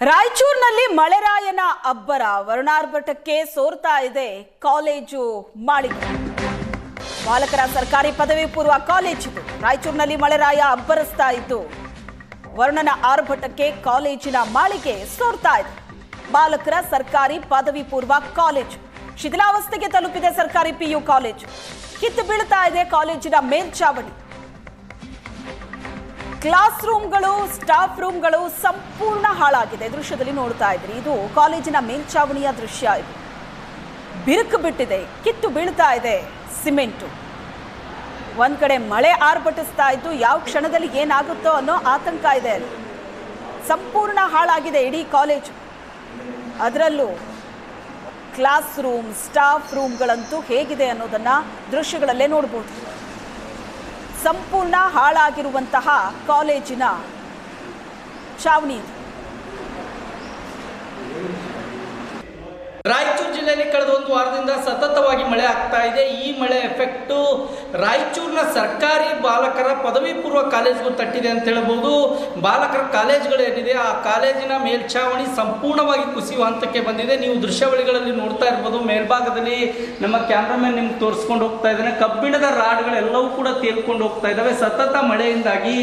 ರಾಯಚೂರಿನಲ್ಲಿ ಮಳೆರಾಯನ ಅಬ್ಬರ ವರ್ಣಾರ್ಭಟಕ್ಕೆ ಸೋರ್ತಾ ಇದೆ ಕಾಲೇಜು ಮಾಳಿಗೆ ಬಾಲಕರ ಸರ್ಕಾರಿ ಪದವಿ ಪೂರ್ವ ಕಾಲೇಜು. ರಾಯಚೂರಿನಲ್ಲಿ ಮಳೆರಾಯ ಅಬ್ಬರಿಸ್ತಾ ಇದ್ದು, ವರ್ಣನ ಆರ್ಭಟಕ್ಕೆ ಕಾಲೇಜಿನ ಮಾಳಿಗೆ ಸೋರ್ತಾ ಇದೆ. ಬಾಲಕರ ಸರ್ಕಾರಿ ಪದವಿ ಪೂರ್ವ ಕಾಲೇಜು. ಶಿಥಿಲಾವಸ್ಥೆಗೆ ತಲುಪಿದೆ ಸರ್ಕಾರಿ ಪಿಯು ಕಾಲೇಜು. ಕಿತ್ತು ಬೀಳ್ತಾ ಇದೆ ಕಾಲೇಜಿನ ಮೇಲ್ಚಾವಣಿ. ಕ್ಲಾಸ್ ರೂಮ್ಗಳು ಸ್ಟಾಫ್ ರೂಮ್ಗಳು ಸಂಪೂರ್ಣ ಹಾಳಾಗಿದೆ. ದೃಶ್ಯದಲ್ಲಿ ನೋಡ್ತಾ ಇದ್ರಿ. ಇದು ಕಾಲೇಜಿನ ಮೇಲ್ಛಾವಣಿಯ ದೃಶ್ಯ ಇದು. ಬಿರುಕು ಬಿಟ್ಟಿದೆ, ಕಿತ್ತು ಬೀಳ್ತಾ ಇದೆ, ಸಿಮೆಂಟು. ಒಂದ್ ಕಡೆ ಮಳೆ ಆರ್ಭಟಿಸ್ತಾ ಇದ್ದು, ಯಾವ ಕ್ಷಣದಲ್ಲಿ ಏನಾಗುತ್ತೋ ಅನ್ನೋ ಆತಂಕ ಇದೆ ಅಲ್ಲಿ. ಸಂಪೂರ್ಣ ಹಾಳಾಗಿದೆ ಇಡೀ ಕಾಲೇಜು. ಅದರಲ್ಲೂ ಕ್ಲಾಸ್ ರೂಮ್ ಸ್ಟಾಫ್ ರೂಮ್ಗಳಂತೂ ಹೇಗಿದೆ ಅನ್ನೋದನ್ನ ದೃಶ್ಯಗಳಲ್ಲೇ ನೋಡ್ಬೋದು. ಸಂಪೂರ್ಣ ಹಾಳಾಗಿರುವಂತಹ ಕಾಲೇಜಿನ ಚಾವಣಿ. ರಾಯಚೂರು ಜಿಲ್ಲೆಯಲ್ಲಿ ಕಳೆದ ಒಂದು ವಾರದಿಂದ ಸತತವಾಗಿ ಮಳೆ ಆಗ್ತಾ ಇದೆ. ಈ ಮಳೆ ಎಫೆಕ್ಟು ರಾಯಚೂರಿನ ಸರ್ಕಾರಿ ಬಾಲಕರ ಪದವಿ ಪೂರ್ವ ಕಾಲೇಜ್ಗೂ ತಟ್ಟಿದೆ ಅಂತ ಹೇಳ್ಬೋದು ಬಾಲಕರ ಕಾಲೇಜ್ಗಳೇನಿದೆ ಆ ಕಾಲೇಜಿನ ಮೇಲ್ಛಾವಣಿ ಸಂಪೂರ್ಣವಾಗಿ ಕುಸಿಯುವ ಹಂತಕ್ಕೆ ಬಂದಿದೆ. ನೀವು ದೃಶ್ಯಾವಳಿಗಳಲ್ಲಿ ನೋಡ್ತಾ ಇರ್ಬೋದು, ಮೇಲ್ಭಾಗದಲ್ಲಿ ನಮ್ಮ ಕ್ಯಾಮ್ರಾಮನ್ ನಿಮ್ಗೆ ತೋರಿಸ್ಕೊಂಡು ಹೋಗ್ತಾ ಇದ್ದಾನೆ. ಕಬ್ಬಿಣದ ರಾಡ್ಗಳೆಲ್ಲವೂ ಕೂಡ ತೇಲ್ಕೊಂಡು ಹೋಗ್ತಾ ಇದ್ದಾವೆ. ಸತತ ಮಳೆಯಿಂದಾಗಿ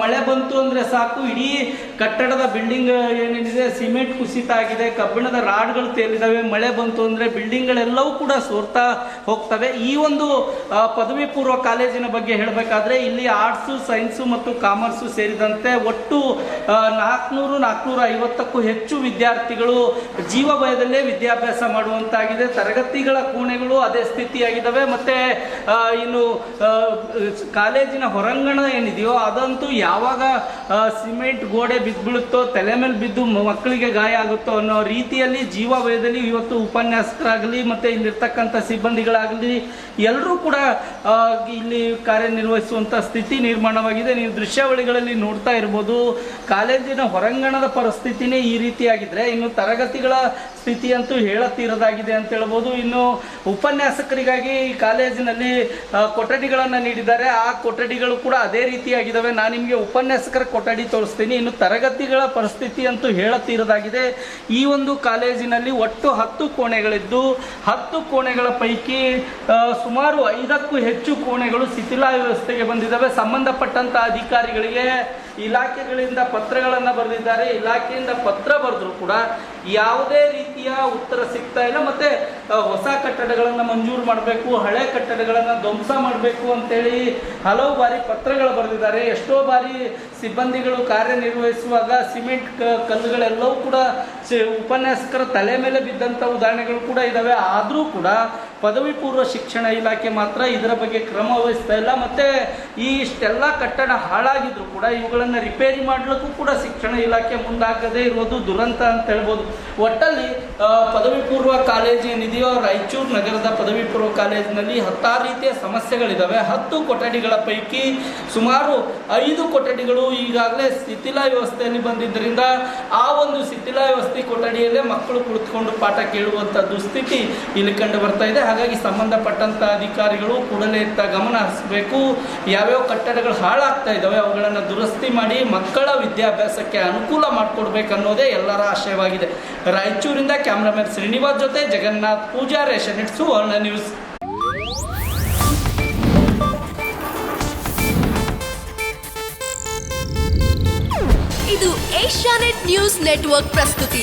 ಮಳೆ ಬಂತು ಅಂದ್ರೆ ಸಾಕು. ಇಡೀ ಕಟ್ಟಡದ ಬಿಲ್ಡಿಂಗ್ ಏನೇನಿದೆ ಸಿಮೆಂಟ್ ಕುಸಿತ ಆಗಿದೆ, ಕಬ್ಬಿಣದ ರಾಡ್ಗಳು ತೇಲಿದಾವೆ, ಮಳೆ ಬಂತು ಅಂದ್ರೆ ಬಿಲ್ಡಿಂಗ್ಗಳೆಲ್ಲವೂ ಕೂಡ ಸೋರ್ತಾ ಹೋಗ್ತವೆ. ಈ ಒಂದು ಪದವಿ ಪೂರ್ವ ಕಾಲೇಜಿನ ಬಗ್ಗೆ ಹೇಳಬೇಕಾದ್ರೆ, ಇಲ್ಲಿ ಆರ್ಟ್ಸು ಸೈನ್ಸು ಮತ್ತು ಕಾಮರ್ಸು ಸೇರಿದಂತೆ ಒಟ್ಟು ನಾಲ್ಕುನೂರು ನಾಲ್ಕುನೂರ ಐವತ್ತಕ್ಕೂ ಹೆಚ್ಚು ವಿದ್ಯಾರ್ಥಿಗಳು ಜೀವ ಭಯದಲ್ಲೇ ವಿದ್ಯಾಭ್ಯಾಸ ಮಾಡುವಂತಾಗಿದೆ. ತರಗತಿಗಳ ಕೋಣೆಗಳು ಅದೇ ಸ್ಥಿತಿಯಾಗಿದ್ದಾವೆ ಮತ್ತೆ ಇನ್ನು ಕಾಲೇಜಿನ ಹೊರಾಂಗಣ ಏನಿದೆಯೋ, ಅದಂತೂ ಯಾವಾಗ ಸಿಮೆಂಟ್ ಗೋಡೆ ಬಿದ್ದುಬಿಡುತ್ತೋ, ತಲೆ ಮೇಲೆ ಬಿದ್ದು ಮಕ್ಕಳಿಗೆ ಗಾಯ ಆಗುತ್ತೋ ಅನ್ನೋ ರೀತಿಯಲ್ಲಿ ಜೀವ ವಯದಲ್ಲಿ ಇವತ್ತು ಉಪನ್ಯಾಸಕರಾಗಲಿ ಮತ್ತೆ ಇಲ್ಲಿರ್ತಕ್ಕಂಥ ಸಿಬ್ಬಂದಿಗಳಾಗಲಿ ಎಲ್ಲರೂ ಕೂಡ ಇಲ್ಲಿ ಕಾರ್ಯನಿರ್ವಹಿಸುವಂಥ ಸ್ಥಿತಿ ನಿರ್ಮಾಣವಾಗಿದೆ. ನೀವು ದೃಶ್ಯಾವಳಿಗಳಲ್ಲಿ ನೋಡ್ತಾ ಇರ್ಬೋದು, ಕಾಲೇಜಿನ ಹೊರಾಂಗಣದ ಪರಿಸ್ಥಿತಿನೇ ಈ ರೀತಿಯಾಗಿದ್ರೆ ಇನ್ನು ತರಗತಿಗಳ ಸ್ಥಿತಿ ಅಂತೂ ಹೇಳತ್ತಿರೋದಾಗಿದೆ ಅಂತ ಹೇಳ್ಬೋದು. ಇನ್ನು ಉಪನ್ಯಾಸಕರಿಗಾಗಿ ಕಾಲೇಜಿನಲ್ಲಿ ಕೊಠಡಿಗಳನ್ನು ನೀಡಿದ್ದಾರೆ. ಆ ಕೊಠಡಿಗಳು ಕೂಡ ಅದೇ ರೀತಿಯಾಗಿದ್ದಾವೆ. ನಾನು ನಿಮಗೆ ಉಪನ್ಯಾಸಕರ ಕೊಠಡಿ ತೋರಿಸ್ತೀನಿ. ಇನ್ನು ತರಗತಿಗಳ ಪರಿಸ್ಥಿತಿ ಅಂತೂ ಹೇಳತೀರದಾಗಿದೆ. ಈ ಒಂದು ಕಾಲೇಜಿನಲ್ಲಿ ಒಟ್ಟು ಹತ್ತು ಕೋಣೆಗಳಿದ್ದು, ಹತ್ತು ಕೋಣೆಗಳ ಪೈಕಿ ಸುಮಾರು ಐದಕ್ಕೂ ಹೆಚ್ಚು ಕೋಣೆಗಳು ಶಿಥಿಲ ವ್ಯವಸ್ಥೆಗೆ ಬಂದಿದ್ದಾವೆ. ಸಂಬಂಧಪಟ್ಟಂಥ ಅಧಿಕಾರಿಗಳಿಗೆ ಇಲಾಖೆಗಳಿಂದ ಪತ್ರಗಳನ್ನು ಬರೆದಿದ್ದಾರೆ, ಇಲಾಖೆಯಿಂದ ಪತ್ರ ಬರೆದ್ರು ಕೂಡ ಯಾವುದೇ ರೀತಿಯ ಉತ್ತರ ಸಿಗ್ತಾ ಇಲ್ಲ. ಮತ್ತೆ ಹೊಸ ಕಟ್ಟಡಗಳನ್ನು ಮಂಜೂರು ಮಾಡಬೇಕು, ಹಳೆ ಕಟ್ಟಡಗಳನ್ನು ಧ್ವಂಸ ಮಾಡಬೇಕು ಅಂತೇಳಿ ಹಲವು ಬಾರಿ ಪತ್ರಗಳು ಬರೆದಿದ್ದಾರೆ. ಎಷ್ಟೋ ಬಾರಿ ಸಿಬ್ಬಂದಿಗಳು ಕಾರ್ಯನಿರ್ವಹಿಸುವಾಗ ಸಿಮೆಂಟ್ ಕಲ್ಲುಗಳೆಲ್ಲವೂ ಕೂಡ ಉಪನ್ಯಾಸಕರ ತಲೆ ಮೇಲೆ ಬಿದ್ದಂಥ ಉದಾಹರಣೆಗಳು ಕೂಡ ಇದ್ದಾವೆ ಆದರೂ ಕೂಡ ಪದವಿ ಪೂರ್ವ ಶಿಕ್ಷಣ ಇಲಾಖೆ ಮಾತ್ರ ಇದರ ಬಗ್ಗೆ ಕ್ರಮ ವಹಿಸ್ತಾ ಇಲ್ಲ. ಮತ್ತೆ ಈ ಇಷ್ಟೆಲ್ಲ ಕಟ್ಟಡ ಹಾಳಾಗಿದ್ರು ಕೂಡ ಇವುಗಳನ್ನು ರಿಪೇರಿ ಮಾಡಲಿಕ್ಕೂ ಕೂಡ ಶಿಕ್ಷಣ ಇಲಾಖೆ ಮುಂದಾಗದೇ ಇರೋದು ದುರಂತ ಅಂತ ಹೇಳ್ಬೋದು. ಒಟ್ಟಲ್ಲಿ ಪದವಿ ಪೂರ್ವ ಕಾಲೇಜಿನಿದೆಯೋ ರಾಯಚೂರು ನಗರದ ಪದವಿ ಪೂರ್ವ ಕಾಲೇಜಿನಲ್ಲಿ ಹತ್ತಾರು ರೀತಿಯ ಸಮಸ್ಯೆಗಳಿದ್ದಾವೆ ಹತ್ತು ಕೊಠಡಿಗಳ ಪೈಕಿ ಸುಮಾರು ಐದು ಕೊಠಡಿಗಳು ಈಗಾಗಲೇ ಶಿಥಿಲ ವ್ಯವಸ್ಥೆಯಲ್ಲಿ ಬಂದಿದ್ದರಿಂದ ಆ ಒಂದು ಶಿಥಿಲ ವ್ಯವಸ್ಥೆ ಕೊಠಡಿಯಲ್ಲೇ ಮಕ್ಕಳು ಕುಳಿತುಕೊಂಡು ಪಾಠ ಕೇಳುವಂಥ ದುಸ್ಥಿತಿ ಇಲ್ಲಿ ಕಂಡು ಬರ್ತಾ ಇದೆ. ಹಾಗಾಗಿ ಸಂಬಂಧಪಟ್ಟಂತ ಅಧಿಕಾರಿಗಳು ಕೂಡಲೇ ಗಮನ ಹರಿಸಬೇಕು. ಯಾವ್ಯಾವ ಕಟ್ಟಡಗಳು ಹಾಳಾಗ್ತಾ ಇದ್ದಾವೆ, ಅವುಗಳನ್ನು ದುರಸ್ತಿ ಮಾಡಿ ಮಕ್ಕಳ ವಿದ್ಯಾಭ್ಯಾಸಕ್ಕೆ ಅನುಕೂಲ ಮಾಡಿಕೊಡ್ಬೇಕು ಅನ್ನೋದೇ ಎಲ್ಲರ ಆಶಯವಾಗಿದೆ. ರಾಯಚೂರಿಂದ ಕ್ಯಾಮ್ರಾಮನ್ ಶ್ರೀನಿವಾಸ್ ಜೊತೆ ಜಗನ್ನಾಥ್ ಪೂಜಾ ರೇಷನ್ ಇಟ್ಸ್ ವರ್ಣ ನ್ಯೂಸ್. ಇದು ಏಷ್ಯಾನೆಟ್ ನ್ಯೂಸ್ ನೆಟ್ವರ್ಕ್ ಪ್ರಸ್ತುತಿ.